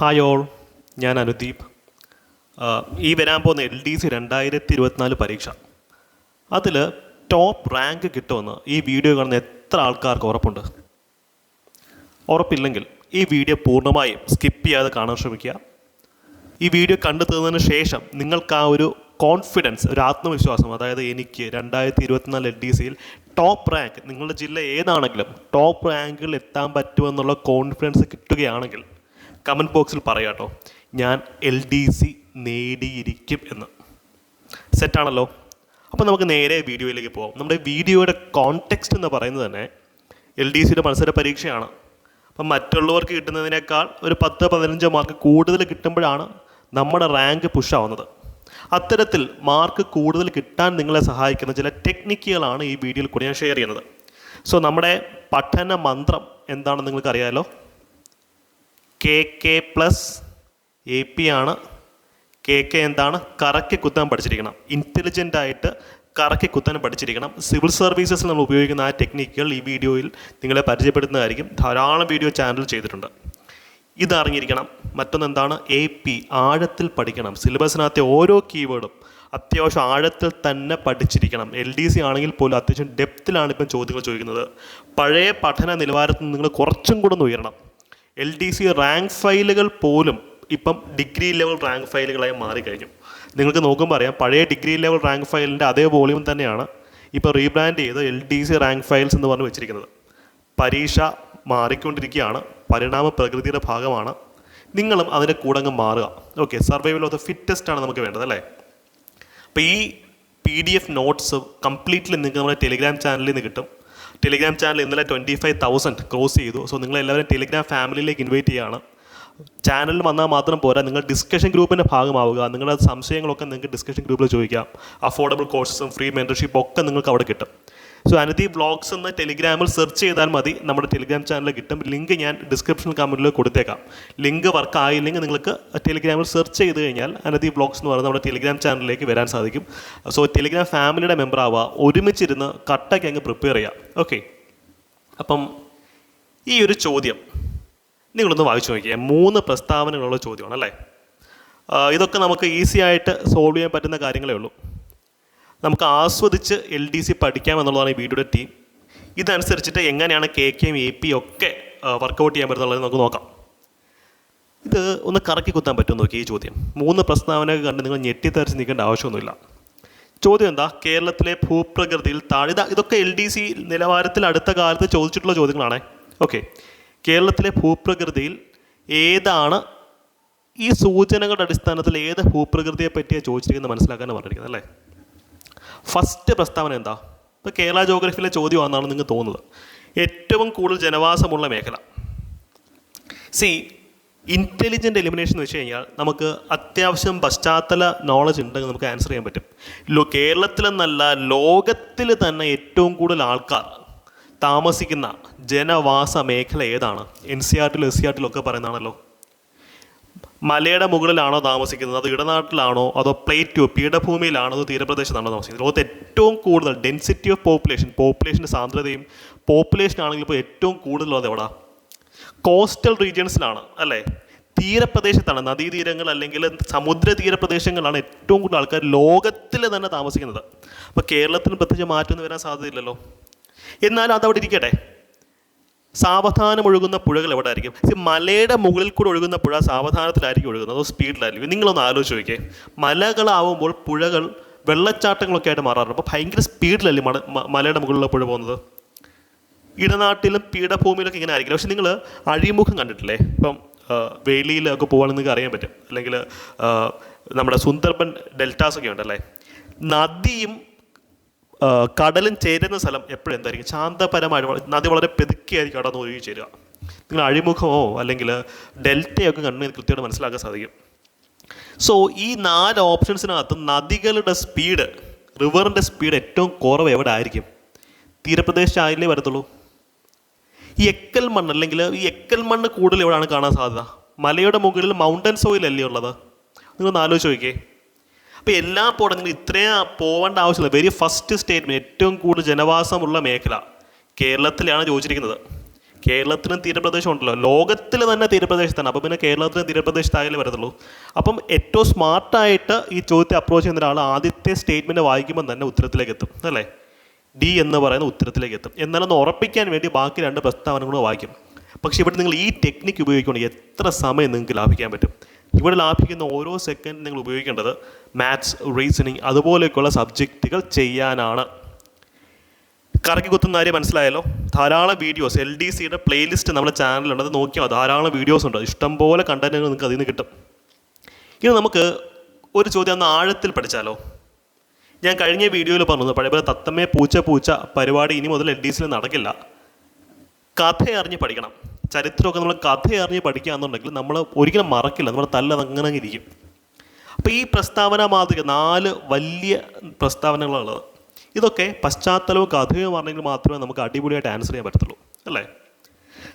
Hi all ഞാൻ അനുദീപ്. ഈ വരാൻ പോകുന്ന എൽ ഡി സി രണ്ടായിരത്തി ഇരുപത്തിനാല് പരീക്ഷ. അതിൽ ടോപ്പ് റാങ്ക് കിട്ടുമെന്ന് ഈ വീഡിയോ കാണുന്ന എത്ര ആൾക്കാർക്ക് ഉറപ്പുണ്ട്? ഉറപ്പില്ലെങ്കിൽ ഈ വീഡിയോ പൂർണമായും സ്കിപ്പ് ചെയ്യാതെ കാണാൻ ശ്രമിക്കുക. ഈ വീഡിയോ കണ്ടു തീർന്നതിന് ശേഷം നിങ്ങൾക്ക് ആ ഒരു കോൺഫിഡൻസ് ഒരു ആത്മവിശ്വാസം അതായത് എനിക്ക് രണ്ടായിരത്തി ഇരുപത്തിനാല് എൽ ഡി സിയിൽ ടോപ്പ് റാങ്ക് നിങ്ങളുടെ ജില്ല ഏതാണെങ്കിലും ടോപ്പ് റാങ്കിൽ എത്താൻ പറ്റുമെന്നുള്ള കോൺഫിഡൻസ് കിട്ടുകയാണെങ്കിൽ കമന്റ് ബോക്സിൽ പറയാട്ടോ ഞാൻ എൽ ഡി സി നേടിയിരിക്കും എന്ന്. സെറ്റാണല്ലോ അപ്പോൾ നമുക്ക് നേരെ വീഡിയോയിലേക്ക് പോകാം നമ്മുടെ വീഡിയോയുടെ കോൺടെക്സ്റ്റ് എന്ന് പറയുന്നത് തന്നെ എൽ ഡി സിയുടെ മത്സര പരീക്ഷയാണ്. അപ്പം മറ്റുള്ളവർക്ക് കിട്ടുന്നതിനേക്കാൾ ഒരു പത്ത് പതിനഞ്ച് മാർക്ക് കൂടുതൽ കിട്ടുമ്പോഴാണ് നമ്മുടെ റാങ്ക് പുഷ് ആവുന്നത്. അത്തരത്തിൽ മാർക്ക് കൂടുതൽ കിട്ടാൻ നിങ്ങളെ സഹായിക്കുന്ന ചില ടെക്നിക്കുകളാണ് ഈ വീഡിയോയിൽ കൂടി ഞാൻ ഷെയർ ചെയ്യുന്നത്. സോ നമ്മുടെ പഠന മന്ത്രം എന്താണെന്ന് നിങ്ങൾക്ക് അറിയാമല്ലോ K K plus A P ആണ്. കെ കെ എന്താണ്? കറക്കി കുത്താൻ പഠിച്ചിരിക്കണം. ഇന്റലിജന്റ് ആയിട്ട് കറക്കി കുത്താൻ പഠിച്ചിരിക്കണം. സിവിൽ സർവീസസിൽ നമ്മൾ ഉപയോഗിക്കുന്ന ആ ടെക്നിക്കുകൾ ഈ വീഡിയോയിൽ നിങ്ങളെ പരിചയപ്പെടുത്തുന്നതായിരിക്കും. ധാരാളം വീഡിയോ ചാനൽ ചെയ്തിട്ടുണ്ട്. ഇത് മറ്റൊന്നെന്താണ്? എ പി ആഴത്തിൽ പഠിക്കണം. സിലബസിനകത്തെ ഓരോ കീവേഡും അത്യാവശ്യം ആഴത്തിൽ തന്നെ പഠിച്ചിരിക്കണം. എൽ ഡി സി ആണെങ്കിൽ പോലും അത്യാവശ്യം ഡെപ്തിലാണ് ഇപ്പം ചോദ്യങ്ങൾ ചോദിക്കുന്നത്. പഴയ പഠന നിലവാരത്തിൽ നിങ്ങൾ കുറച്ചും കൂടെ ഒന്ന് ഉയരണം. എൽ ഡി സി റാങ്ക് ഫയലുകൾ പോലും ഇപ്പം ഡിഗ്രി ലെവൽ റാങ്ക് ഫയലുകളായി മാറിക്കഴിഞ്ഞു. നിങ്ങൾക്ക് നോക്കുമ്പോൾ അറിയാം പഴയ ഡിഗ്രി ലെവൽ റാങ്ക് ഫയലിന്റെ അതേ വോളിയം തന്നെയാണ് ഇപ്പോൾ റീബ്രാൻഡ് ചെയ്ത് L D C rank files എന്ന് പറഞ്ഞ് വെച്ചിരിക്കുന്നത്. പരീക്ഷ മാറിക്കൊണ്ടിരിക്കുകയാണ് പരിണാമ പ്രകൃതിയുടെ ഭാഗമാണ്. നിങ്ങളും അതിന്റെ കൂടെ അങ്ങ് മാറുക. Okay survival of the fittest ആണ് നമുക്ക് വേണ്ടത് അല്ലേ? അപ്പോൾ ഈ P D F notes completely നിങ്ങൾക്ക് നമ്മുടെ ടെലിഗ്രാം ചാനലിൽ നിന്ന് കിട്ടും. ടെലിഗ്രാം ചാനൽ ഇന്നലെ ട്വന്റി ഫൈവ് തൗസൻഡ് ക്രോസ് ചെയ്തു. സോ നിങ്ങളെല്ലാവരും ടെലിഗ്രാം ഫാമിലിയിലേക്ക് ഇൻവൈറ്റ് ചെയ്യുകയാണ്. ചാനലിൽ വന്നാൽ മാത്രം പോരാ. നിങ്ങൾ ഡിസ്കഷൻ ഗ്രൂപ്പിന്റെ ഭാഗമാവുക. നിങ്ങളുടെ സംശയങ്ങളൊക്കെ നിങ്ങൾക്ക് ഡിസ്കഷൻ ഗ്രൂപ്പിൽ ചോദിക്കാം. അഫോർഡബിൾ കോഴ്സസും ഫ്രീ മെന്റർഷിപ്പും ഒക്കെ നിങ്ങൾക്ക് അവിടെ കിട്ടും. സോ അനധി വ്ളോഗ്സ് എന്ന് ടെലിഗ്രാമിൽ സെർച്ച് ചെയ്താൽ മതി. നമ്മുടെ ടെലിഗ്രാം ചാനൽ കിട്ടും. ലിങ്ക് ഞാൻ ഡിസ്ക്രിപ്ഷൻ കമന്റിൽ കൊടുത്തേക്കാം. ലിങ്ക് വർക്ക് ആയില്ലെങ്കിൽ നിങ്ങൾക്ക് ടെലിഗ്രാമിൽ സെർച്ച് ചെയ്ത് കഴിഞ്ഞാൽ അനധി വ്ളോഗ്സ് എന്ന് പറയുന്ന നമ്മുടെ ടെലിഗ്രാം ചാനലിലേക്ക് വരാൻ സാധിക്കും. സോ ടെലിഗ്രാം ഫാമിലിയുടെ മെമ്പർ ആവുക. ഒരുമിച്ചിരുന്ന് കട്ടയ്ക്ക് അങ്ങ് പ്രിപ്പയർ ചെയ്യാം. ഓക്കെ അപ്പം ഈ ഒരു ചോദ്യം നിങ്ങളൊന്ന് വായിച്ചു നോക്കിയേ. മൂന്ന് പ്രസ്താവനകളുള്ള ചോദ്യമാണ് അല്ലേ? ഇതൊക്കെ നമുക്ക് ഈസി ആയിട്ട് സോൾവ് ചെയ്യാൻ പറ്റുന്ന കാര്യങ്ങളേ ഉള്ളൂ. നമുക്ക് ആസ്വദിച്ച് എൽ ഡി സി പഠിക്കാം എന്നുള്ളതാണ് ഈ വീഡിയോയുടെ ടീം ഇതനുസരിച്ചിട്ട് എങ്ങനെയാണ് കെ കെയും എ പി ഒക്കെ വർക്കൗട്ട് ചെയ്യാൻ പറ്റുന്നുള്ളത് നമുക്ക് നോക്കാം. ഇത് ഒന്ന് കറക്കി കുത്താൻ പറ്റുമോ നോക്കി ഈ ചോദ്യം. മൂന്ന് പ്രസ്താവനകൾ കണ്ട് നിങ്ങൾ ഞെട്ടിത്തരച്ച് നിൽക്കേണ്ട ആവശ്യമൊന്നുമില്ല. ചോദ്യം എന്താ? കേരളത്തിലെ ഭൂപ്രകൃതിയിൽ താഴെ ഇതാ ഇതൊക്കെ എൽ ഡി സി നിലവാരത്തിൽ അടുത്ത കാലത്ത് ചോദിച്ചിട്ടുള്ള ചോദ്യങ്ങളാണേ. ഓക്കെ കേരളത്തിലെ ഭൂപ്രകൃതിയിൽ ഏതാണ് ഈ സൂചനകളുടെ അടിസ്ഥാനത്തിൽ ഏത് ഭൂപ്രകൃതിയെ പറ്റിയാണ് ചോദിച്ചിരിക്കുന്നത് മനസ്സിലാക്കാനാണ് പറഞ്ഞിരിക്കുന്നത് അല്ലേ? ഫസ്റ്റ് പ്രസ്താവന എന്താ? ഇപ്പോൾ കേരള ജോഗ്രഫിയിലെ ചോദ്യമാണെന്നാണ് നിങ്ങൾക്ക് തോന്നുന്നത്. ഏറ്റവും കൂടുതൽ ജനവാസമുള്ള മേഖല. സി ഇന്റലിജന്റ് എലിമിനേഷൻ എന്ന് വെച്ച് കഴിഞ്ഞാൽ നമുക്ക് അത്യാവശ്യം പശ്ചാത്തല നോളജ് ഉണ്ടെങ്കിൽ നമുക്ക് ആൻസർ ചെയ്യാൻ പറ്റും. ലോ കേരളത്തിലെന്നല്ല ലോകത്തിൽ തന്നെ ഏറ്റവും കൂടുതൽ ആൾക്കാർ താമസിക്കുന്ന ജനവാസ മേഖല ഏതാണ്? എൻ സി ആർ ടിലും എസ് സി ആർ ടിലും ഒക്കെ പറയുന്നതാണല്ലോ. മലയുടെ മുകളിലാണോ താമസിക്കുന്നത്? അത് ഇടനാട്ടിലാണോ? അതോ പ്ലേറ്റോ പീഠഭൂമിയിലാണോ? അതോ തീരപ്രദേശത്താണോ താമസിക്കുന്നത്? ലോകത്ത് ഏറ്റവും കൂടുതൽ ഡെൻസിറ്റി ഓഫ് പോപ്പുലേഷൻ പോപ്പുലേഷന്റെ സാന്ദ്രതയും പോപ്പുലേഷൻ ആണെങ്കിൽ ഇപ്പോൾ ഏറ്റവും കൂടുതലുള്ളത് എവിടെ? കോസ്റ്റൽ റീജിയൻസിലാണ് അല്ലേ? തീരപ്രദേശത്താണ് നദീതീരങ്ങൾ അല്ലെങ്കിൽ സമുദ്ര തീരപ്രദേശങ്ങളാണ് ഏറ്റവും കൂടുതൽ ആൾക്കാർ ലോകത്തിൽ തന്നെ താമസിക്കുന്നത്. അപ്പോൾ കേരളത്തിന് പ്രത്യേകിച്ച് മാറ്റമൊന്നും വരാൻ സാധ്യതയില്ലല്ലോ. എന്നാലും അതവിടെ ഇരിക്കട്ടെ. സാവധാനം ഒഴുകുന്ന പുഴകൾ എവിടെ ആയിരിക്കും മലയുടെ മുകളിൽ കൂടെ ഒഴുകുന്ന പുഴ സാവധാനത്തിലായിരിക്കും ഒഴുകുന്നത്. അതോ സ്പീഡിലായിരിക്കും. നിങ്ങളൊന്ന് ആലോചിച്ച് നോക്കിയേ. മലകളാവുമ്പോൾ പുഴകൾ വെള്ളച്ചാട്ടങ്ങളൊക്കെ ആയിട്ട് മാറാറുണ്ട്. അപ്പോൾ ഭയങ്കര സ്പീഡിലല്ലേ മല മലയുടെ മുകളിലുള്ള പുഴ പോകുന്നത്? ഇടനാട്ടിലും പീഠഭൂമിയിലൊക്കെ ഇങ്ങനെ ആയിരിക്കില്ല. പക്ഷെ നിങ്ങൾ അഴിമുഖം കണ്ടിട്ടില്ലേ? ഇപ്പം വേലിയിലൊക്കെ പോകാൻ നിങ്ങൾക്ക് അറിയാൻ പറ്റും. അല്ലെങ്കിൽ നമ്മുടെ സുന്ദർബൻ ഡെൽറ്റാസ് ഒക്കെ ഉണ്ടല്ലേ? നദിയും കടലും ചേരുന്ന സ്ഥലം എപ്പോഴും എന്തായിരിക്കും? ശാന്തപരമായി നദി വളരെ പെതുക്കിയായിരിക്കും കടന്ന് ഒഴുകി ചേരുക. നിങ്ങൾ അഴിമുഖമോ അല്ലെങ്കിൽ ഡെൽറ്റയൊക്കെ കണ്ടു കൃത്യമായിട്ട് മനസ്സിലാക്കാൻ സാധിക്കും. സോ ഈ നാല് ഓപ്ഷൻസിനകത്ത് നദികളുടെ സ്പീഡ് റിവറിന്റെ സ്പീഡ് ഏറ്റവും കുറവ് എവിടെ ആയിരിക്കും തീരപ്രദേശമായില്ലേ വരത്തുള്ളൂ? ഈ എക്കൽ മണ്ണ് അല്ലെങ്കിൽ ഈ എക്കൽ മണ്ണ് കൂടുതൽ എവിടെയാണ് കാണാൻ സാധ്യത? മലയുടെ മുകളിൽ മൗണ്ടൻ സോയിൽ അല്ലേ ഉള്ളത്? നിങ്ങളൊന്ന് ആലോചിച്ച് നോക്കിയേ. അപ്പോൾ എല്ലാ പോടങ്ങളും ഇത്രയും പോവേണ്ട ആവശ്യമില്ല. വെരി ഫസ്റ്റ് സ്റ്റേറ്റ്മെന്റ് ഏറ്റവും കൂടുതൽ ജനവാസമുള്ള മേഖല. കേരളത്തിലാണ് ചോദിച്ചിരിക്കുന്നത്. കേരളത്തിനും തീരപ്രദേശം ഉണ്ടല്ലോ. ലോകത്തിൽ തന്നെ തീരപ്രദേശത്താണ്. അപ്പോൾ പിന്നെ കേരളത്തിന് തീരപ്രദേശത്തായാലേ വരത്തുള്ളൂ. അപ്പം ഏറ്റവും സ്മാർട്ടായിട്ട് ഈ ചോദ്യത്തെ അപ്രോച്ച് ചെയ്യുന്ന ഒരാൾ ആദ്യത്തെ സ്റ്റേറ്റ്മെന്റ് വായിക്കുമ്പോൾ തന്നെ ഉത്തരത്തിലേക്ക് എത്തും. അല്ലേ? ഡി എന്ന് പറയുന്ന ഉത്തരത്തിലേക്ക് എത്തും. എന്നാലൊന്ന് ഉറപ്പിക്കാൻ വേണ്ടി ബാക്കി രണ്ട് പ്രസ്താവനകളും വായിക്കും. പക്ഷേ ഇവിടെ നിങ്ങൾ ഈ ടെക്നിക്ക് ഉപയോഗിക്കുകയാണെങ്കിൽ എത്ര സമയം നിങ്ങൾക്ക് ലാഭിക്കാൻ പറ്റും? ഇവിടെ ലാഭിക്കുന്ന ഓരോ സെക്കൻഡ് നിങ്ങൾ ഉപയോഗിക്കേണ്ടത് മാത്സ് റീസണിങ് അതുപോലെയൊക്കെയുള്ള സബ്ജക്റ്റുകൾ ചെയ്യാനാണ്. കറക്കി കുത്തുന്ന കാര്യം മനസ്സിലായല്ലോ? ധാരാളം വീഡിയോസ് എൽ ഡി സിയുടെ പ്ലേലിസ്റ്റ് നമ്മുടെ ചാനലുണ്ട് അത് നോക്കിയാൽ ധാരാളം വീഡിയോസ് ഉണ്ട്. ഇഷ്ടംപോലെ കണ്ടന്റുകൾ നിങ്ങൾക്ക് അതിൽ നിന്ന് കിട്ടും. ഇനി നമുക്ക് ഒരു ചോദ്യം ഒന്ന് ആഴത്തിൽ പഠിച്ചാലോ? ഞാൻ കഴിഞ്ഞ വീഡിയോയിൽ പറഞ്ഞു പഴയ പോലെ തത്തമ്മേ പൂച്ച പൂച്ച പരിപാടി ഇനി മുതൽ എൽ ഡി സിയിൽ നടക്കില്ല. കഥ അറിഞ്ഞ് പഠിക്കണം. ചരിത്രമൊക്കെ നമ്മൾ കഥ അറിഞ്ഞ് പഠിക്കുക എന്നുണ്ടെങ്കിൽ നമ്മൾ ഒരിക്കലും മറക്കില്ല. നമ്മുടെ തല്ല അങ്ങനെ ഇരിക്കും. അപ്പോൾ ഈ പ്രസ്താവന മാതൃക നാല് വലിയ പ്രസ്താവനകളുള്ളത് ഇതൊക്കെ പശ്ചാത്തലവും കഥയും അറിഞ്ഞെങ്കിൽ മാത്രമേ നമുക്ക് അടിപൊളിയായിട്ട് ആൻസർ ചെയ്യാൻ പറ്റത്തുള്ളൂ. അല്ലേ?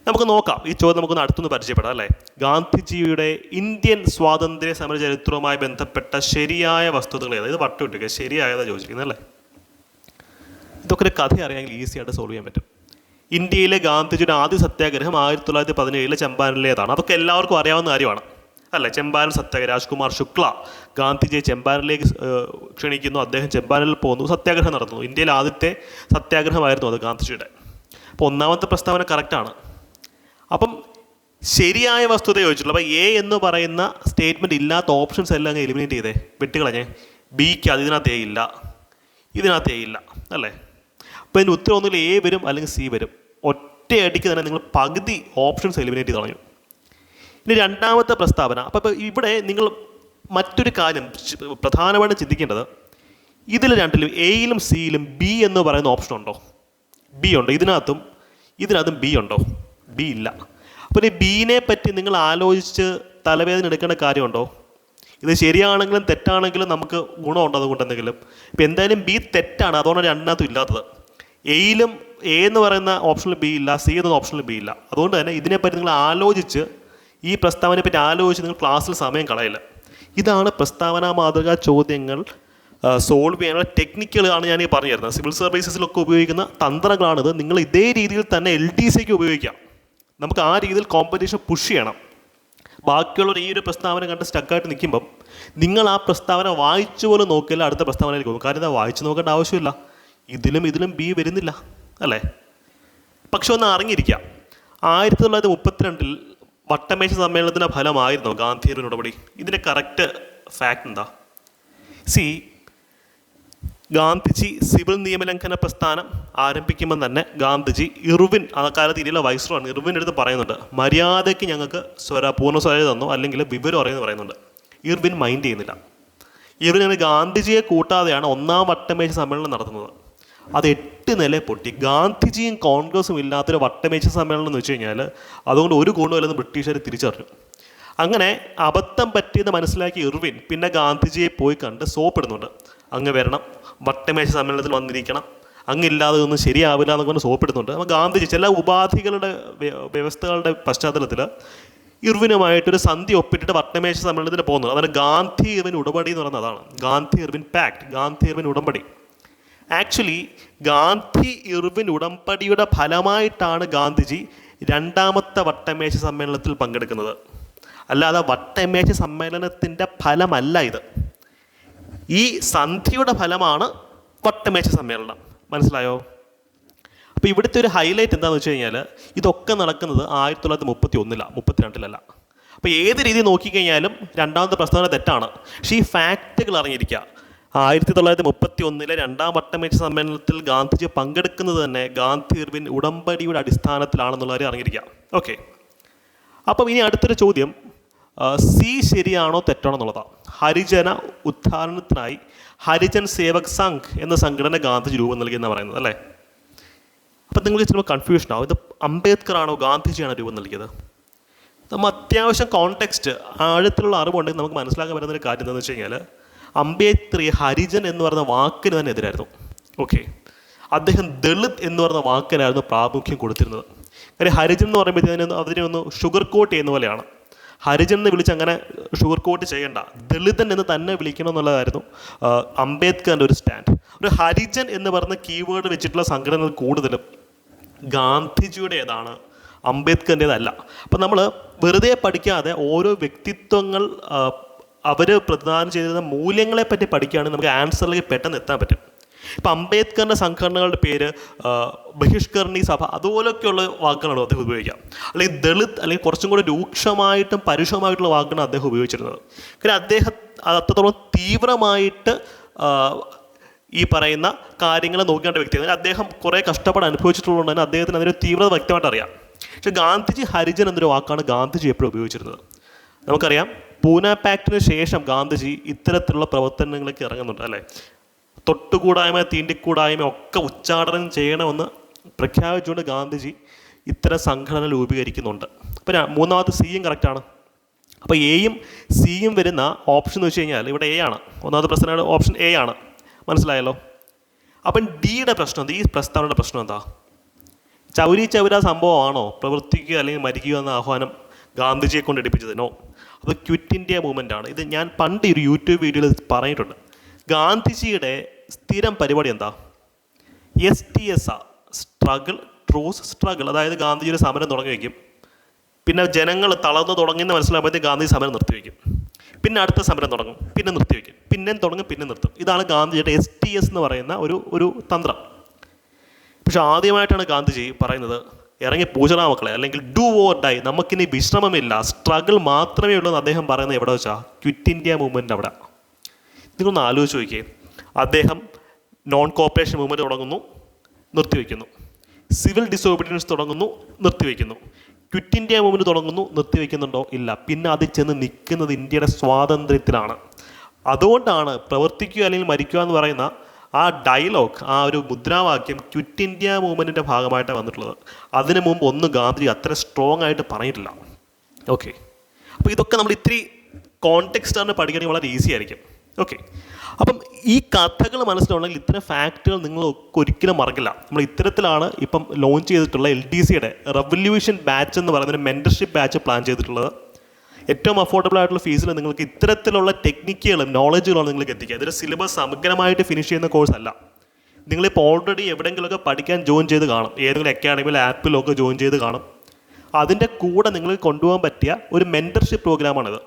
നമുക്ക് നോക്കാം. ഈ ചോദ്യം നമുക്കൊന്ന് അടുത്തൊന്ന് പരിചയപ്പെടാം അല്ലേ? ഗാന്ധിജിയുടെ ഇന്ത്യൻ സ്വാതന്ത്ര്യ സമര ചരിത്രവുമായി ബന്ധപ്പെട്ട ശരിയായ വസ്തുതകൾ ഏതാ? ഇത് വട്ടുവിട്ടിരിക്കുക ശരിയായതാണ് ചോദിച്ചിരിക്കുന്നത് അല്ലേ? ഇതൊക്കെ ഒരു കഥ അറിയാമെങ്കിൽ ഈസി ആയിട്ട് സോൾവ് ചെയ്യാൻ പറ്റും. ഇന്ത്യയിലെ ഗാന്ധിജിയുടെ ആദ്യ സത്യാഗ്രഹം ആയിരത്തി തൊള്ളായിരത്തി പതിനേഴിലെ ചെമ്പാനിലേതാണ് അതൊക്കെ എല്ലാവർക്കും അറിയാവുന്ന കാര്യമാണ്. അല്ലേ? ചെമ്പാനൽ സത്യാഗ്രഹം. രാജ്കുമാർ ശുക്ല ഗാന്ധിജിയെ ചെമ്പാനിലേക്ക് ക്ഷണിക്കുന്നു. അദ്ദേഹം ചെമ്പാനിൽ പോകുന്നു. സത്യാഗ്രഹം നടത്തുന്നു ഇന്ത്യയിലെ ആദ്യത്തെ സത്യാഗ്രഹമായിരുന്നു അത് ഗാന്ധിജിയുടെ. അപ്പോൾ ഒന്നാമത്തെ പ്രസ്താവന കറക്റ്റാണ് അപ്പം ശരിയായ വസ്തുത ചോദിച്ചുള്ളൂ അപ്പോൾ എ എന്ന് പറയുന്ന സ്റ്റേറ്റ്മെന്റ് ഇല്ലാത്ത ഓപ്ഷൻസ് എല്ലാം അങ്ങ് എലിമിനേറ്റ് ചെയ്തേ. വെട്ടുകളഞ്ഞേ ബിക്ക് അത് ഇതിനകത്ത് എ ഇല്ല. ഇതിനകത്ത് എ ഇല്ല. അല്ലേ? അപ്പോൾ ഇതിന് ഉത്തരം ഒന്നുകിൽ എ വരും അല്ലെങ്കിൽ സി വരും. ഒറ്റയടിക്ക് തന്നെ നിങ്ങൾ പകുതി ഓപ്ഷൻസ് എലിമിനേറ്റ് ചെയ്ത് കളഞ്ഞു. ഇനി രണ്ടാമത്തെ പ്രസ്താവന. അപ്പോൾ ഇപ്പോൾ ഇവിടെ നിങ്ങൾ മറ്റൊരു കാര്യം പ്രധാനമായിട്ട് ചിന്തിക്കേണ്ടത് ഇതിൽ രണ്ടിലും എയിലും സിയിലും ബി എന്ന് പറയുന്ന ഓപ്ഷൻ ഉണ്ടോ? ബി ഉണ്ടോ. ഇതിനകത്തും ഇതിനകത്തും ബി ഉണ്ടോ? ബി ഇല്ല. അപ്പോൾ ഈ ബീനെ പറ്റി നിങ്ങൾ ആലോചിച്ച് തലവേദന എടുക്കേണ്ട കാര്യമുണ്ടോ? ഇത് ശരിയാണെങ്കിലും തെറ്റാണെങ്കിലും നമുക്ക് ഗുണമുണ്ടോ അതുകൊണ്ട് എന്തെങ്കിലും. ഇപ്പം എന്തായാലും ബി തെറ്റാണ്. അതുകൊണ്ടാണ് രണ്ടിനകത്തും ഇല്ലാത്തത്. എയിലും എ എന്ന് പറയുന്ന ഓപ്ഷനിൽ ബി ഇല്ല സി എന്ന ഓപ്ഷനിൽ ബി ഇല്ല. അതുകൊണ്ട് തന്നെ ഇതിനെപ്പറ്റി നിങ്ങൾ ആലോചിച്ച് ഈ പ്രസ്താവനയെ പറ്റി ആലോചിച്ച് നിങ്ങൾ ക്ലാസ്സിൽ സമയം കളയില്ല. ഇതാണ് പ്രസ്താവന മാതൃക ചോദ്യങ്ങൾ സോൾവ് ചെയ്യാനുള്ള ടെക്നിക്കുകളാണ് ഞാൻ ഈ പറഞ്ഞു തരുന്നത് സിവിൽ സർവീസസിലൊക്കെ ഉപയോഗിക്കുന്ന തന്ത്രങ്ങളാണിത് നിങ്ങൾ ഇതേ രീതിയിൽ തന്നെ എൽ ടി സിക്ക് ഉപയോഗിക്കാം നമുക്ക് ആ രീതിയിൽ കോമ്പറ്റീഷൻ പുഷ് ചെയ്യണം. ബാക്കിയുള്ളവർ ഈ ഒരു പ്രസ്താവന കണ്ട് സ്റ്റക്കായിട്ട് നിൽക്കുമ്പം നിങ്ങൾ ആ പ്രസ്താവന വായിച്ചു പോലും നോക്കിയാൽ അടുത്ത പ്രസ്താവനയിലേക്ക് പോകും. ഇതാ വായിച്ചു നോക്കേണ്ട ആവശ്യമില്ല. ഇതിലും ഇതിലും ബി വരുന്നില്ല അല്ലേ? പക്ഷെ ഒന്ന് അറിഞ്ഞിരിക്കാം. ആയിരത്തി തൊള്ളായിരത്തി മുപ്പത്തിരണ്ടിൽ വട്ടമേശ സമ്മേളനത്തിന്റെ ഫലമായിരുന്നു ഗാന്ധിയുടെ നടപടി ഇതിന്റെ കറക്റ്റ് ഫാക്റ്റ് എന്താ? സി ഗാന്ധിജി സിവിൽ നിയമലംഘന പ്രസ്ഥാനം ആരംഭിക്കുമ്പോൾ തന്നെ ഗാന്ധിജി ഇർവിൻ ആ കാലത്ത് ഇന്ത്യയിലെ വൈസ്രോണ് ഇർവിൻ അടുത്ത് പറയുന്നുണ്ട് മര്യാദയ്ക്ക് ഞങ്ങൾക്ക് സ്വര പൂർണ സ്വരാജ് തന്നു അല്ലെങ്കിൽ വിവരം അറിയുന്നു പറയുന്നുണ്ട്. ഇർവിൻ മൈൻഡ് ചെയ്യുന്നില്ല. ഇർവിൻ ഗാന്ധിജിയെ കൂട്ടാതെയാണ് ഒന്നാം വട്ടമേശ സമ്മേളനം നടത്തുന്നത്. അത് എട്ട് നില പൊട്ടി. ഗാന്ധിജിയും കോൺഗ്രസും ഇല്ലാത്തൊരു വട്ടമേശ സമ്മേളനം എന്ന് വെച്ച് കഴിഞ്ഞാൽ അതുകൊണ്ട് ഒരു ഗുണമില്ലെന്ന് ബ്രിട്ടീഷുകാർ തിരിച്ചറിഞ്ഞു. അങ്ങനെ അബദ്ധം പറ്റിയെന്ന് മനസ്സിലാക്കി ഇർവിൻ പിന്നെ ഗാന്ധിജിയെ പോയി കണ്ട് സോപ്പിടുന്നുണ്ട്. അങ്ങ് വരണം വട്ടമേശ സമ്മേളനത്തിൽ വന്നിരിക്കണം അങ്ങില്ലാതെ ഒന്നും ശരിയാവില്ല എന്നൊക്കെ പറഞ്ഞ് സോപ്പിടുന്നുണ്ട്. അപ്പോൾ ഗാന്ധിജി ചില ഉപാധികളുടെ വ്യവസ്ഥകളുടെ പശ്ചാത്തലത്തിൽ ഇർവിനുമായിട്ടൊരു സന്ധി ഒപ്പിട്ടിട്ട് വട്ടമേശ സമ്മേളനത്തിന് പോകുന്നത് അതാണ് ഗാന്ധി ഇർവിൻ ഉടമ്പടി എന്ന് പറയുന്നത്. അതാണ് Gandhi Irwin pact Gandhi Irwin ഉടമ്പടി. ആക്ച്വലി ഗാന്ധി ഇർവിൻ ഉടമ്പടിയുടെ ഫലമായിട്ടാണ് ഗാന്ധിജി രണ്ടാമത്തെ വട്ടമേശ സമ്മേളനത്തിൽ പങ്കെടുക്കുന്നത്. അല്ലാതെ വട്ടമേശ സമ്മേളനത്തിന്റെ ഫലമല്ല ഇത്. ഈ സന്ധിയുടെ ഫലമാണ് വട്ടമേശ സമ്മേളനം. മനസ്സിലായോ? അപ്പോൾ ഇവിടുത്തെ ഒരു ഹൈലൈറ്റ് എന്താണെന്ന് വെച്ച് കഴിഞ്ഞാൽ ഇതൊക്കെ നടക്കുന്നത് ആയിരത്തി തൊള്ളായിരത്തി മുപ്പത്തി ഒന്നിലാണ് മുപ്പത്തിരണ്ടിലല്ല. അപ്പോൾ ഏത് രീതി നോക്കിക്കഴിഞ്ഞാലും രണ്ടാമത്തെ പ്രസ്താവന തെറ്റാണ്. പക്ഷേ ഈ ഫാക്റ്റുകൾ അറിഞ്ഞിരിക്കുക. ആയിരത്തി തൊള്ളായിരത്തി മുപ്പത്തി ഒന്നിലെ രണ്ടാം വട്ടമേശ സമ്മേളനത്തിൽ ഗാന്ധിജി പങ്കെടുക്കുന്നത് തന്നെ ഗാന്ധി ഇർവിൻ ഉടമ്പടിയുടെ അടിസ്ഥാനത്തിലാണെന്നുള്ള കാര്യം അറിഞ്ഞിരിക്കുക. ഓക്കെ. അപ്പം ഇനി അടുത്തൊരു ചോദ്യം. സി ശരിയാണോ തെറ്റാണോ എന്നുള്ളതാണ് ഹരിജന ഉദ്ധാരണത്തിനായി ഹരിജൻ സേവക് സംഘ് എന്ന സംഘടന ഗാന്ധിജി രൂപം നൽകിയെന്ന് പറയുന്നത് അല്ലേ? അപ്പം നിങ്ങൾക്ക് ചിലപ്പോൾ കൺഫ്യൂഷൻ ആവും. ഇത് അംബേദ്കർ ആണോ ഗാന്ധിജിയാണോ രൂപം നൽകിയത്? നമ്മൾ അത്യാവശ്യം കോണ്ടെക്സ്റ്റ് ആഴത്തിലുള്ള അറിവുണ്ടെങ്കിൽ നമുക്ക് മനസ്സിലാക്കാൻ പറ്റുന്ന ഒരു കാര്യം എന്താണെന്ന് വെച്ച് കഴിഞ്ഞാൽ അംബേദ്കർ ഹരിജൻ എന്ന് പറയുന്ന വാക്കിന് തന്നെ എതിരായിരുന്നു. ഓക്കെ അദ്ദേഹം ദളിത് എന്ന് പറയുന്ന വാക്കിനായിരുന്നു പ്രാമുഖ്യം കൊടുത്തിരുന്നത്. കാര്യം ഹരിജൻ എന്ന് പറയുമ്പോൾ അതിനെ ഒന്ന് ഷുഗർ കോട്ട് ചെയ്യുന്ന പോലെയാണ്. ഹരിജൻ എന്ന് വിളിച്ച് അങ്ങനെ ഷുഗർ കോട്ട് ചെയ്യണ്ട. ദളിതൻ എന്ന് തന്നെ വിളിക്കണം എന്നുള്ളതായിരുന്നു അംബേദ്കറിന്റെ ഒരു സ്റ്റാൻഡ് ഒരു ഹരിജൻ എന്ന് പറയുന്ന കീവേഡ് വെച്ചിട്ടുള്ള സംഘടനകൾ കൂടുതലും ഗാന്ധിജിയുടേതാണ് അംബേദ്കറിന്റേതല്ല അപ്പം നമ്മൾ വെറുതെ പഠിക്കാതെ ഓരോ വ്യക്തിത്വങ്ങൾ അവർ പ്രതിദാനം ചെയ്തിരുന്ന മൂല്യങ്ങളെ പറ്റി പഠിക്കുകയാണെങ്കിൽ നമുക്ക് ആൻസറിലേക്ക് പെട്ടെന്ന് എത്താൻ പറ്റും. ഇപ്പം അംബേദ്കറിന്റെ സംഘടനകളുടെ പേര് ബഹിഷ്കരണി സഭ അതുപോലൊക്കെയുള്ള വാക്കുകളാണ് അദ്ദേഹം ഉപയോഗിക്കുക. അല്ലെങ്കിൽ ദളിത് അല്ലെങ്കിൽ കുറച്ചും കൂടി രൂക്ഷമായിട്ടും പരുഷമായിട്ടുള്ള വാക്കുകളാണ് അദ്ദേഹം ഉപയോഗിച്ചിരുന്നത്. കാരണം അദ്ദേഹം അത്രത്തോളം തീവ്രമായിട്ട് ഈ പറയുന്ന കാര്യങ്ങളെ നോക്കേണ്ട വ്യക്തിയാണ് അദ്ദേഹം കുറേ കഷ്ടപ്പാട് അനുഭവിച്ചിട്ടുള്ളതുകൊണ്ട് തന്നെ അദ്ദേഹത്തിന് അതിന്റെ തീവ്രത വ്യക്തമായിട്ട് അറിയാം പക്ഷേ ഗാന്ധിജി ഹരിജൻ എന്നൊരു വാക്കാണ് ഗാന്ധിജി എപ്പോഴും ഉപയോഗിച്ചിരുന്നത്. നമുക്കറിയാം പൂന പാക്റ്റിന് ശേഷം ഗാന്ധിജി ഇത്തരത്തിലുള്ള പ്രവർത്തനങ്ങളിലേക്ക് ഇറങ്ങുന്നുണ്ട് അല്ലേ? തൊട്ടുകൂടായ്മ തീണ്ടിക്കൂടായ്മ ഒക്കെ ഉച്ചാടനം ചെയ്യണമെന്ന് പ്രഖ്യാപിച്ചുകൊണ്ട് ഗാന്ധിജി ഇത്തരം സംഘടന രൂപീകരിക്കുന്നുണ്ട്. അപ്പം മൂന്നാമത്തെ സിയും കറക്റ്റാണ് അപ്പോൾ എയും സിയും വരുന്ന ഓപ്ഷൻ എന്ന് വെച്ച് കഴിഞ്ഞാൽ ഇവിടെ എ ആണ്. ഒന്നാമത്തെ പ്രശ്നമാണ് ഓപ്ഷൻ എ ആണ്. മനസ്സിലായല്ലോ? അപ്പം ഡിയുടെ പ്രശ്നം എന്താ? ഈ പ്രസ്താവനയുടെ പ്രശ്നം എന്താ? ചൗരി ചൗര സംഭവമാണോ? പ്രവർത്തിക്കുക അല്ലെങ്കിൽ മരിക്കുക എന്ന ആഹ്വാനം ഗാന്ധിജിയെ കൊണ്ട് എടുപ്പിച്ചത്? നോ അത് ക്വിറ്റ് ഇന്ത്യ മൂവ്മെന്റ് ആണ്. ഇത് ഞാൻ പണ്ട് ഒരു യൂട്യൂബ് വീഡിയോയിൽ പറഞ്ഞിട്ടുണ്ട്. ഗാന്ധിജിയുടെ സ്ഥിരം പരിപാടി എന്താ? എസ് ടി എസ് ആ. സ്ട്രഗിൾ ട്രൂസ് സ്ട്രഗിൾ അതായത് ഗാന്ധിജിയുടെ സമരം തുടങ്ങി വയ്ക്കും. പിന്നെ ജനങ്ങൾ തളർന്നു തുടങ്ങിയെന്ന് മനസ്സിലാകുമ്പോഴത്തേക്ക് ഗാന്ധിജി സമരം നിർത്തിവെക്കും പിന്നെ അടുത്ത സമരം തുടങ്ങും. പിന്നെ നിർത്തിവെക്കും പിന്നെ തുടങ്ങും പിന്നെ നിർത്തും. ഇതാണ് ഗാന്ധിജിയുടെ എസ് ടി എസ് എന്ന് പറയുന്ന ഒരു ഒരു തന്ത്രം. പക്ഷെ ആദ്യമായിട്ടാണ് ഗാന്ധിജി പറയുന്നത് ഇറങ്ങി പൂജറാ മക്കളെ അല്ലെങ്കിൽ ഡു ഓർ ഡൈ നമുക്കിനി വിശ്രമമില്ല സ്ട്രഗിൾ മാത്രമേ ഉള്ളൂ എന്ന് അദ്ദേഹം പറയുന്നത് എവിടെ വെച്ചാൽ ക്വിറ്റ് ഇന്ത്യ മൂവ്മെന്റ് അവിടെ. നിങ്ങളൊന്ന് ആലോചിച്ച് നോക്കിയേ. അദ്ദേഹം നോൺ കോപ്പറേഷൻ മൂവ്മെന്റ് തുടങ്ങുന്നു നിർത്തിവെക്കുന്നു. സിവിൽ ഡിസോബീഡിയൻസ് തുടങ്ങുന്നു നിർത്തിവെക്കുന്നു. ക്വിറ്റ് ഇന്ത്യ മൂവ്മെന്റ് തുടങ്ങുന്നു നിർത്തിവെക്കുന്നുണ്ടോ? ഇല്ല. പിന്നെ അത് ചെന്ന് നിൽക്കുന്നത് ഇന്ത്യയുടെ സ്വാതന്ത്ര്യത്തിലാണ്. അതുകൊണ്ടാണ് പ്രവർത്തിക്കുക അല്ലെങ്കിൽ മരിക്കുക എന്ന് പറയുന്ന ആ ഡയലോഗ് ആ ഒരു മുദ്രാവാക്യം ക്വിറ്റ് ഇന്ത്യ മൂവ്മെന്റിന്റെ ഭാഗമായിട്ടാണ് വന്നിട്ടുള്ളത്. അതിനു മുമ്പ് ഒന്നും ഗാന്ധിജി അത്ര സ്ട്രോങ് ആയിട്ട് പറഞ്ഞിട്ടില്ല. ഓക്കെ അപ്പോൾ ഇതൊക്കെ നമ്മൾ ഇത്തിരി കോണ്ടെക്സ്റ്റ് ആണ് പഠിക്കണമെങ്കിൽ വളരെ ഈസി ആയിരിക്കും. ഓക്കെ അപ്പം ഈ കഥകൾ മനസ്സിലുണ്ടെങ്കിൽ ഇത്തരം ഫാക്റ്റുകൾ നിങ്ങൾ ഒരിക്കലും മറക്കില്ല. നമ്മൾ ഇത്തരത്തിലാണ് ഇപ്പം ലോഞ്ച് ചെയ്തിട്ടുള്ള എൽ ഡി സിയുടെ റെവല്യൂഷൻ ബാച്ച് എന്ന് പറയുന്ന ഒരു മെന്റർഷിപ്പ് ബാച്ച് പ്ലാൻ ചെയ്തിട്ടുള്ളത്. ഏറ്റവും അഫോർഡബിൾ ആയിട്ടുള്ള ഫീസിൽ നിങ്ങൾക്ക് ഇത്തരത്തിലുള്ള ടെക്നിക്കുകളും നോളജുകളും നിങ്ങൾക്ക് എത്തിക്കുക ഇതൊരു സിലബസ് സമഗ്രമായിട്ട് ഫിനിഷ് ചെയ്യുന്ന കോഴ്സ് അല്ല. നിങ്ങളിപ്പോൾ ഓൾറെഡി എവിടെയെങ്കിലുമൊക്കെ പഠിക്കാൻ ജോയിൻ ചെയ്ത് കാണും. ഏതെങ്കിലും അക്കാഡമിയിലോ ആപ്പിലോ ഒക്കെ ജോയിൻ ചെയ്ത് കാണും. അതിന്റെ കൂടെ നിങ്ങൾക്ക് കൊണ്ടുപോകാൻ പറ്റിയ ഒരു മെന്റർഷിപ്പ് പ്രോഗ്രാമാണിത്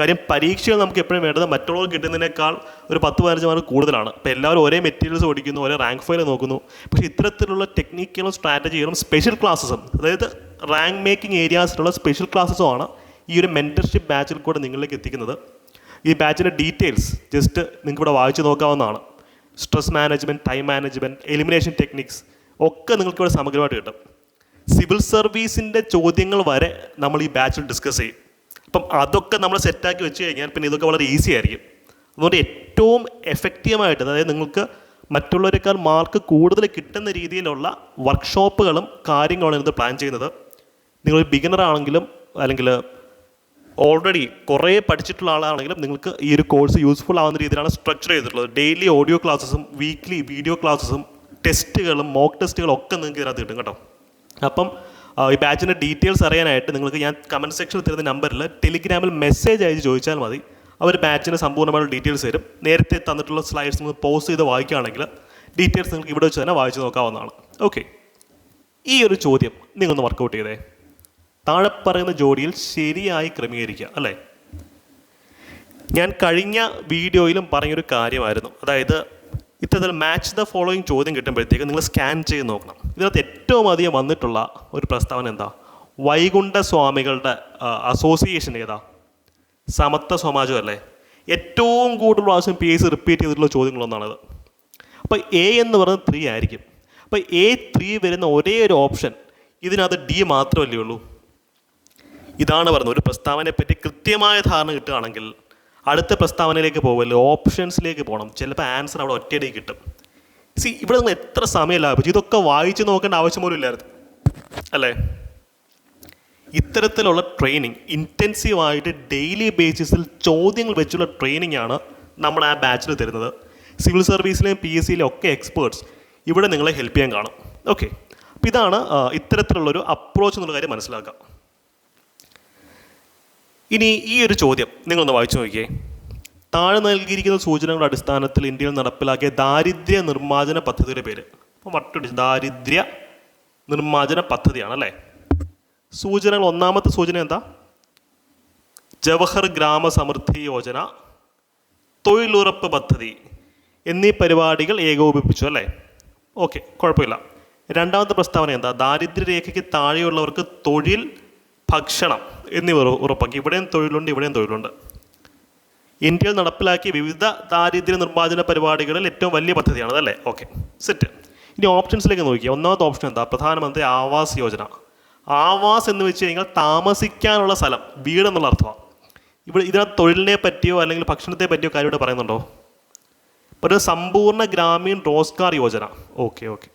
കാര്യം പരീക്ഷകൾ നമുക്ക് എപ്പോഴും വേണ്ടത് മറ്റുള്ളവർ കിട്ടുന്നതിനേക്കാൾ ഒരു പത്ത് പതിനഞ്ച് മാർക്ക് കൂടുതലാണ്. ഇപ്പോൾ എല്ലാവരും ഒരേ മെറ്റീരിയൽസ് ഓടിക്കുന്നു ഒരേ റാങ്ക് ഫയൽ നോക്കുന്നു. പക്ഷേ ഇത്തരത്തിലുള്ള ടെക്നിക്കുകളും സ്ട്രാറ്റജികളും സ്പെഷ്യൽ ക്ലാസ്സസും അതായത് റാങ്ക് മേക്കിംഗ് ഏരിയാസിലുള്ള സ്പെഷ്യൽ ക്ലാസ്സസും ആണ് ഈ ഒരു മെന്റർഷിപ്പ് ബാച്ചിൽ കൂടെ നിങ്ങളിലേക്ക് എത്തിക്കുന്നത്. ഈ ബാച്ചിന്റെ ഡീറ്റെയിൽസ് ജസ്റ്റ് നിങ്ങൾക്ക് ഇവിടെ വായിച്ചു നോക്കാവുന്നതാണ്. Stress management time management elimination techniques ഒക്കെ നിങ്ങൾക്ക് ഇവിടെ സമഗ്രമായിട്ട് കിട്ടും. സിവിൽ സർവീസിന്റെ ചോദ്യങ്ങൾ വരെ നമ്മൾ ഈ ബാച്ചിൽ ഡിസ്കസ് ചെയ്യും. അപ്പം അതൊക്കെ നമ്മൾ സെറ്റാക്കി വെച്ച് കഴിഞ്ഞാൽ പിന്നെ ഇതൊക്കെ വളരെ ഈസി ആയിരിക്കും. അതുകൊണ്ട് ഏറ്റവും എഫക്റ്റീവായിട്ട് അതായത് നിങ്ങൾക്ക് മറ്റുള്ളവരെക്കാൾ മാർക്ക് കൂടുതൽ കിട്ടുന്ന രീതിയിലുള്ള വർക്ക്ഷോപ്പുകളും കാര്യങ്ങളുമാണ് ഇത് പ്ലാൻ ചെയ്യുന്നത്. നിങ്ങൾ ബിഗിനർ ആണെങ്കിലും അല്ലെങ്കിൽ ഓൾറെഡി കുറേ പഠിച്ചിട്ടുള്ള ആളാണെങ്കിലും നിങ്ങൾക്ക് ഈ ഒരു കോഴ്സ് യൂസ്ഫുൾ ആവുന്ന രീതിയിലാണ് സ്ട്രക്ചർ ചെയ്തിട്ടുള്ളത്. ഡെയിലി ഓഡിയോ ക്ലാസ്സസും വീക്ക്ലി വീഡിയോ ക്ലാസ്സസും ടെസ്റ്റുകളും മോക്ക് ടെസ്റ്റുകളും ഒക്കെ നിങ്ങൾക്ക് ഇതിനകത്ത് കിട്ടും കേട്ടോ. അപ്പം ഈ ബാച്ചിന്റെ ഡീറ്റെയിൽസ് അറിയാനായിട്ട് നിങ്ങൾക്ക് ഞാൻ കമന്റ് സെക്ഷനിൽ തരുന്ന നമ്പറിൽ ടെലിഗ്രാമിൽ മെസ്സേജ് അയച്ച് ചോദിച്ചാൽ മതി. അവർ ബാച്ചിന് സമ്പൂർണമായ ഡീറ്റെയിൽസ് തരും. നേരത്തെ തന്നിട്ടുള്ള സ്ലൈഡ്സ് നിങ്ങൾ പോസ്റ്റ് ചെയ്ത് വായിക്കുകയാണെങ്കിൽ ഡീറ്റെയിൽസ് നിങ്ങൾക്ക് ഇവിടെ വെച്ച് തന്നെ വായിച്ച് നോക്കാവുന്നതാണ്. ഓക്കെ ഈ ഒരു ചോദ്യം നിങ്ങളൊന്ന് വർക്കൗട്ട് ചെയ്തേ. താഴെ പറയുന്ന ജോഡിയിൽ ശരിയായി ക്രമീകരിക്കുക അല്ലേ? ഞാൻ കഴിഞ്ഞ വീഡിയോയിലും പറഞ്ഞൊരു കാര്യമായിരുന്നു. അതായത് ഇത്തരത്തിൽ മാച്ച് ദ ഫോളോയിങ് ചോദ്യം കിട്ടുമ്പോഴത്തേക്ക് നിങ്ങൾ സ്കാൻ ചെയ്ത് നോക്കണം. ഇതിനകത്ത് ഏറ്റവും അധികം വന്നിട്ടുള്ള ഒരു പ്രസ്താവന എന്താ? വൈകുണ്ഠ സ്വാമികളുടെ അസോസിയേഷൻ ഏതാ? സമത്വ സമാജം അല്ലേ? ഏറ്റവും കൂടുതൽ പ്രാവശ്യം പി എസ് റിപ്പീറ്റ് ചെയ്തിട്ടുള്ള ചോദ്യങ്ങളൊന്നാണത്. അപ്പോൾ എ എന്ന് പറയുന്നത് ത്രീ ആയിരിക്കും. അപ്പോൾ എ ത്രീ വരുന്ന ഒരേ ഒരു ഓപ്ഷൻ ഇതിനകത്ത് ഡി മാത്രമല്ലേ ഉള്ളൂ. ഇതാണ് പറയുന്നത് ഒരു പ്രസ്താവനയെ പറ്റി കൃത്യമായ ധാരണ കിട്ടുകയാണെങ്കിൽ അടുത്ത പ്രസ്താവനയിലേക്ക് പോകല്ലോ ഓപ്ഷൻസിലേക്ക് പോകണം. ചിലപ്പോൾ ആൻസർ അവിടെ ഒറ്റയടിക്ക് കിട്ടും. സി ഇവിടെ നിന്ന് എത്ര സമയം ലാഭിച്ചു? ഇതൊക്കെ വായിച്ച് നോക്കേണ്ട ആവശ്യം പോലും ഇല്ലായിരുന്നു. അല്ലേ? ഇത്തരത്തിലുള്ള ട്രെയിനിങ് ഇന്റൻസീവായിട്ട് ഡെയിലി ബേസിസിൽ ചോദ്യങ്ങൾ വെച്ചുള്ള ട്രെയിനിങ് ആണ് നമ്മൾ ആ ബാച്ചിൽ തരുന്നത്. സിവിൽ സർവീസിലെയും പി എസ് സിയിലെയും ഒക്കെ എക്സ്പേർട്സ് ഇവിടെ നിങ്ങളെ ഹെൽപ്പ് ചെയ്യാൻ കാണും. ഓക്കെ അപ്പോൾ ഇതാണ് ഇത്തരത്തിലുള്ളൊരു അപ്രോച്ച് എന്നുള്ള കാര്യം മനസ്സിലാക്കുക. ഇനി ഈ ഒരു ചോദ്യം നിങ്ങളൊന്ന് വായിച്ചു നോക്കിയേ. താഴെ നൽകിയിരിക്കുന്ന സൂചനകളുടെ അടിസ്ഥാനത്തിൽ ഇന്ത്യയിൽ നടപ്പിലാക്കിയ ദാരിദ്ര്യ നിർമ്മാർജന പദ്ധതിയുടെ പേര്. അപ്പോൾ വട്ടടി ദാരിദ്ര്യ നിർമ്മാർജന പദ്ധതിയാണ് അല്ലേ? സൂചനകൾ ഒന്നാമത്തെ സൂചന എന്താ? ജവഹർ ഗ്രാമ സമൃദ്ധി യോജന തൊഴിലുറപ്പ് പദ്ധതി എന്നീ പരിപാടികൾ ഏകോപിപ്പിച്ചു അല്ലേ? ഓക്കെ കുഴപ്പമില്ല. രണ്ടാമത്തെ പ്രസ്താവന എന്താ? ദാരിദ്ര്യരേഖയ്ക്ക് താഴെയുള്ളവർക്ക് തൊഴിൽ ഭക്ഷണം എന്നിവ ഉറ- ഉറപ്പാക്കി. ഇവിടെയും തൊഴിലുണ്ട് ഇവിടെയും തൊഴിലുണ്ട്. ഇന്ത്യയിൽ നടപ്പിലാക്കിയ വിവിധ ദാരിദ്ര്യ നിർമ്മാർജന പരിപാടികളിൽ ഏറ്റവും വലിയ പദ്ധതിയാണ് അതല്ലേ ഓക്കെ സെറ്റ് ഇനി ഓപ്ഷൻസിലേക്ക് നോക്കിയാൽ ഒന്നാമത്തെ ഓപ്ഷൻ എന്താ? പ്രധാനമന്ത്രി ആവാസ് യോജന. ആവാസ് എന്ന് വെച്ച് കഴിഞ്ഞാൽ താമസിക്കാനുള്ള സ്ഥലം വീട് എന്നുള്ള അർത്ഥമാണ്. ഇവിടെ ഇതിനകത്ത് തൊഴിലിനെ പറ്റിയോ അല്ലെങ്കിൽ ഭക്ഷണത്തെ പറ്റിയോ കാര്യം ഇവിടെ പറയുന്നുണ്ടോ? ഒരു സമ്പൂർണ ഗ്രാമീൺ റോസ്കാർ യോജന. ഓക്കെ ഓക്കെ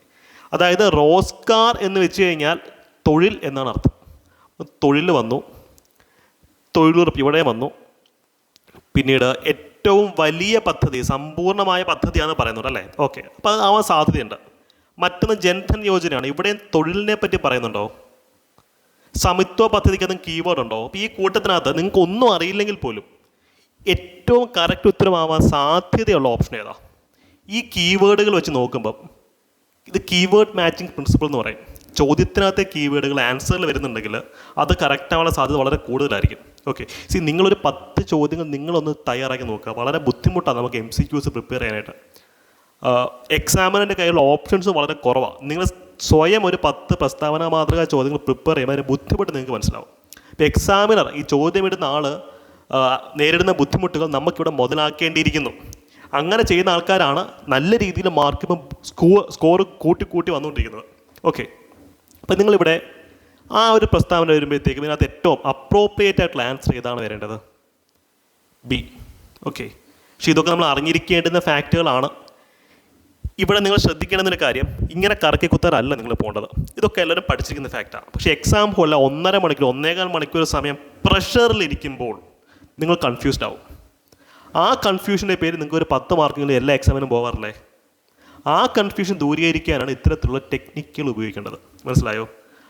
അതായത് റോസ്കാർ എന്ന് വെച്ച് കഴിഞ്ഞാൽ തൊഴിൽ എന്നാണ് അർത്ഥം. തൊഴിൽ വന്നു. തൊഴിലുറപ്പ് ഇവിടെ വന്നു. പിന്നീട് ഏറ്റവും വലിയ പദ്ധതി സമ്പൂർണമായ പദ്ധതിയാണ് പറയുന്നത് അല്ലേ? ഓക്കെ അപ്പോൾ അത് ആവാൻ സാധ്യതയുണ്ട്. മറ്റൊന്ന് ജൻധൻ യോജനയാണ്. ഇവിടെ തൊഴിലിനെ പറ്റി പറയുന്നുണ്ടോ? സമിത്വ പദ്ധതിക്കകത്തും കീവേഡ് ഉണ്ടോ? അപ്പോൾ ഈ കൂട്ടത്തിനകത്ത് നിങ്ങൾക്ക് ഒന്നും അറിയില്ലെങ്കിൽ പോലും ഏറ്റവും കറക്റ്റ് ഉത്തരമാവാൻ സാധ്യതയുള്ള ഓപ്ഷൻ ഏതാ? ഈ കീവേഡുകൾ വെച്ച് നോക്കുമ്പം ഇത് കീവേഡ് മാച്ചിങ് പ്രിൻസിപ്പിൾ എന്ന് പറയും. ചോദ്യത്തിനകത്തെ കീവേഡുകൾ ആൻസറിൽ വരുന്നുണ്ടെങ്കിൽ അത് കറക്റ്റ് ആവാനുള്ള സാധ്യത വളരെ കൂടുതലായിരിക്കും. ഓക്കെ സി നിങ്ങളൊരു പത്ത് ചോദ്യങ്ങൾ നിങ്ങളൊന്ന് തയ്യാറാക്കി നോക്കുക. വളരെ ബുദ്ധിമുട്ടാണ് നമുക്ക് എം സി ക്യൂസ് പ്രിപ്പയർ ചെയ്യാനായിട്ട്. എക്സാമിനന്റെ കയ്യിലുള്ള ഓപ്ഷൻസ് വളരെ കുറവാണ് നിങ്ങൾ സ്വയം ഒരു പത്ത് പ്രസ്താവന മാതൃക ചോദ്യങ്ങൾ പ്രിപ്പയർ ചെയ്യുമ്പോൾ അതിന്റെ ബുദ്ധിമുട്ട് നിങ്ങൾക്ക് മനസ്സിലാവും. ഇപ്പോൾ എക്സാമിനർ ഈ ചോദ്യമിടുന്ന ആൾ നേരിടുന്ന ബുദ്ധിമുട്ടുകൾ നമുക്കിവിടെ മുതലാക്കേണ്ടിയിരിക്കുന്നു. അങ്ങനെ ചെയ്യുന്ന ആൾക്കാരാണ് നല്ല രീതിയിൽ മാർക്ക് ഇപ്പം സ്കോ സ്കോർ കൂട്ടി കൂട്ടി വന്നുകൊണ്ടിരിക്കുന്നത്. ഓക്കെ അപ്പം നിങ്ങളിവിടെ ആ ഒരു പ്രസ്താവന വരുമ്പോഴത്തേക്കും ഇതിനകത്ത് ഏറ്റവും അപ്രോപ്രിയേറ്റ് ആയിട്ടുള്ള ആൻസർ ഏതാണ് വരേണ്ടത്? ബി ഓക്കെ പക്ഷേ ഇതൊക്കെ നമ്മൾ അറിഞ്ഞിരിക്കേണ്ടുന്ന ഫാക്റ്റുകളാണ് ഇവിടെ നിങ്ങൾ ശ്രദ്ധിക്കേണ്ടതിന്റെ കാര്യം ഇങ്ങനെ കറക്കി കുത്താറല്ല നിങ്ങൾ പോകേണ്ടത് ഇതൊക്കെ എല്ലാവരും പഠിച്ചിരിക്കുന്ന ഫാക്റ്റാണ് പക്ഷേ എക്സാം പോലെ ഒന്നര മണിക്കൂർ ഒന്നേകാൽ മണിക്കൂർ സമയം പ്രഷറിലിരിക്കുമ്പോൾ നിങ്ങൾ കൺഫ്യൂസ്ഡ് ആവും. ആ കൺഫ്യൂഷന്റെ പേര് നിങ്ങൾക്ക് ഒരു പത്ത് മാർക്കെങ്കിലും എല്ലാ എക്സാമിനും പോകാറില്ലേ? ആ കൺഫ്യൂഷൻ ദൂരീകരിക്കാനാണ് ഇത്തരത്തിലുള്ള ടെക്നിക്കുകൾ ഉപയോഗിക്കേണ്ടത്. മനസ്സിലായോ?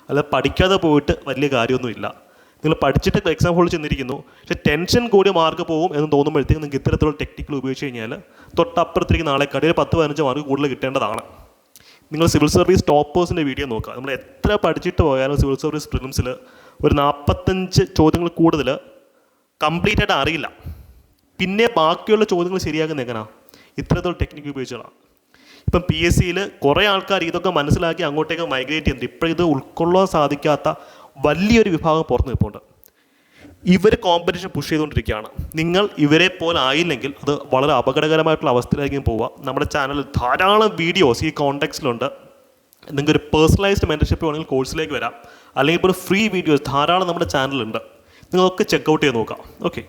അല്ല പഠിക്കാതെ പോയിട്ട് വലിയ കാര്യമൊന്നുമില്ല. നിങ്ങൾ പഠിച്ചിട്ട് എക്സാം ഹോളിൽ ചെന്നിരിക്കുന്നു. പക്ഷെ ടെൻഷൻ കൂടി മാർക്ക് പോകും എന്ന് തോന്നുമ്പോഴത്തേക്ക് നിങ്ങൾക്ക് ഇത്തരത്തിലുള്ള ടെക്നിക്കൽ ഉപയോഗിച്ച് കഴിഞ്ഞാൽ തൊട്ടപ്പുറത്തേക്ക് നാളെ കടയിൽ പത്ത് പതിനഞ്ച് മാർക്ക് കൂടുതൽ കിട്ടേണ്ടതാണ്. നിങ്ങൾ സിവിൽ സർവീസ് ടോപ്പേഴ്സിന്റെ വീഡിയോ നോക്കുക. നമ്മൾ എത്ര പഠിച്ചിട്ട് പോയാലും സിവിൽ സർവീസ് പ്രിലിംസിൽ ഒരു നാൽപ്പത്തഞ്ച് ചോദ്യങ്ങൾ കൂടുതൽ കംപ്ലീറ്റ് ആയിട്ട് അറിയില്ല. പിന്നെ ബാക്കിയുള്ള ചോദ്യങ്ങൾ ശരിയാക്കുന്ന എങ്ങനെയാണ് ഇത്രത്തോളം ടെക്നിക്ക് ഉപയോഗിച്ചാണ്. ഇപ്പം പി എസ് സിയിൽ കുറേ ആൾക്കാർ ഇതൊക്കെ മനസ്സിലാക്കി അങ്ങോട്ടേക്ക് മൈഗ്രേറ്റ് ചെയ്യുന്നുണ്ട്. ഇപ്പോൾ ഇത് ഉൾക്കൊള്ളാൻ സാധിക്കാത്ത വലിയൊരു വിഭാഗം പുറത്ത് നിൽപ്പുണ്ട്. ഇവർ കോമ്പറ്റീഷൻ പുഷ് ചെയ്തുകൊണ്ടിരിക്കുകയാണ്. നിങ്ങൾ ഇവരെ പോലെ ആയില്ലെങ്കിൽ അത് വളരെ അപകടകരമായിട്ടുള്ള അവസ്ഥയിലായിരിക്കും പോവുക. നമ്മുടെ ചാനലിൽ ധാരാളം വീഡിയോസ് ഈ കോണ്ടെക്സ്റ്റിലുണ്ട് നിങ്ങൾക്ക് ഒരു പേഴ്സണലൈസ്ഡ് മെന്റർഷിപ്പ് വേണമെങ്കിൽ കോഴ്സിലേക്ക് വരാം. അല്ലെങ്കിൽ ഇപ്പോൾ ഫ്രീ വീഡിയോസ് ധാരാളം നമ്മുടെ ചാനലുണ്ട് നിങ്ങളൊക്കെ ചെക്കൗട്ട് ചെയ്ത് നോക്കാം. ഓക്കെ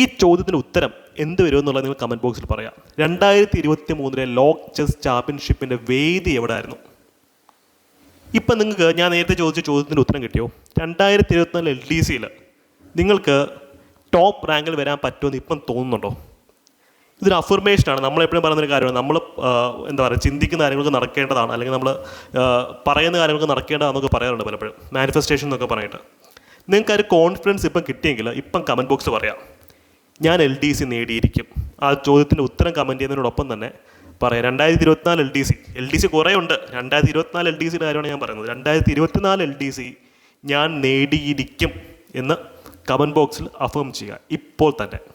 ഈ ചോദ്യത്തിന് ഉത്തരം എന്ത് വരും എന്നുള്ളത് നിങ്ങൾ കമന്റ് ബോക്സിൽ പറയാം. രണ്ടായിരത്തി ഇരുപത്തി മൂന്നിലെ ലോക് ചെസ് ചാമ്പ്യൻഷിപ്പിന്റെ വേദി എവിടെ ആയിരുന്നു ഇപ്പം നിങ്ങൾക്ക് ഞാൻ നേരത്തെ ചോദിച്ച ചോദ്യത്തിന്റെ ഉത്തരം കിട്ടിയോ? രണ്ടായിരത്തി ഇരുപത്തിനാല് എൽ ഡി സിയിൽ നിങ്ങൾക്ക് ടോപ്പ് റാങ്കിൽ വരാൻ പറ്റുമെന്ന് ഇപ്പം തോന്നുന്നുണ്ടോ? ഇതൊരു അഫർമേഷനാണ് നമ്മളെപ്പോഴും പറയുന്നൊരു കാര്യമാണ്. നമ്മൾ എന്താ പറയുക ചിന്തിക്കുന്ന കാര്യങ്ങൾക്ക് നടക്കേണ്ടതാണ്. അല്ലെങ്കിൽ നമ്മൾ പറയുന്ന കാര്യങ്ങൾക്ക് നടക്കേണ്ടതാണെന്നൊക്കെ പറയാറുണ്ട് പലപ്പോഴും. മാനിഫെസ്റ്റേഷൻ എന്നൊക്കെ പറഞ്ഞിട്ട്. നിങ്ങൾക്ക് ആ ഒരു കോൺഫിഡൻസ് ഇപ്പം കിട്ടിയെങ്കിൽ ഇപ്പം കമന്റ് ബോക്സ് പറയാം. ഞാൻ എൽ ഡി സി നേടിയിരിക്കും. ആ ചോദ്യത്തിന്റെ ഉത്തരം കമന്റ് ചെയ്യുന്നതിനോടൊപ്പം തന്നെ പറയാം. രണ്ടായിരത്തി ഇരുപത്തിനാല് L D C L D C കുറേ ഉണ്ട്. രണ്ടായിരത്തി ഇരുപത്തിനാല് എൽ ഡി സിയുടെ കാര്യമാണ് ഞാൻ പറയുന്നത്. രണ്ടായിരത്തി ഇരുപത്തിനാല് എൽ ഡി സി ഞാൻ നേടിയിരിക്കും എന്ന് കമന്റ് ബോക്സിൽ അഫേം ചെയ്യുക. ഇപ്പോൾ തന്നെ.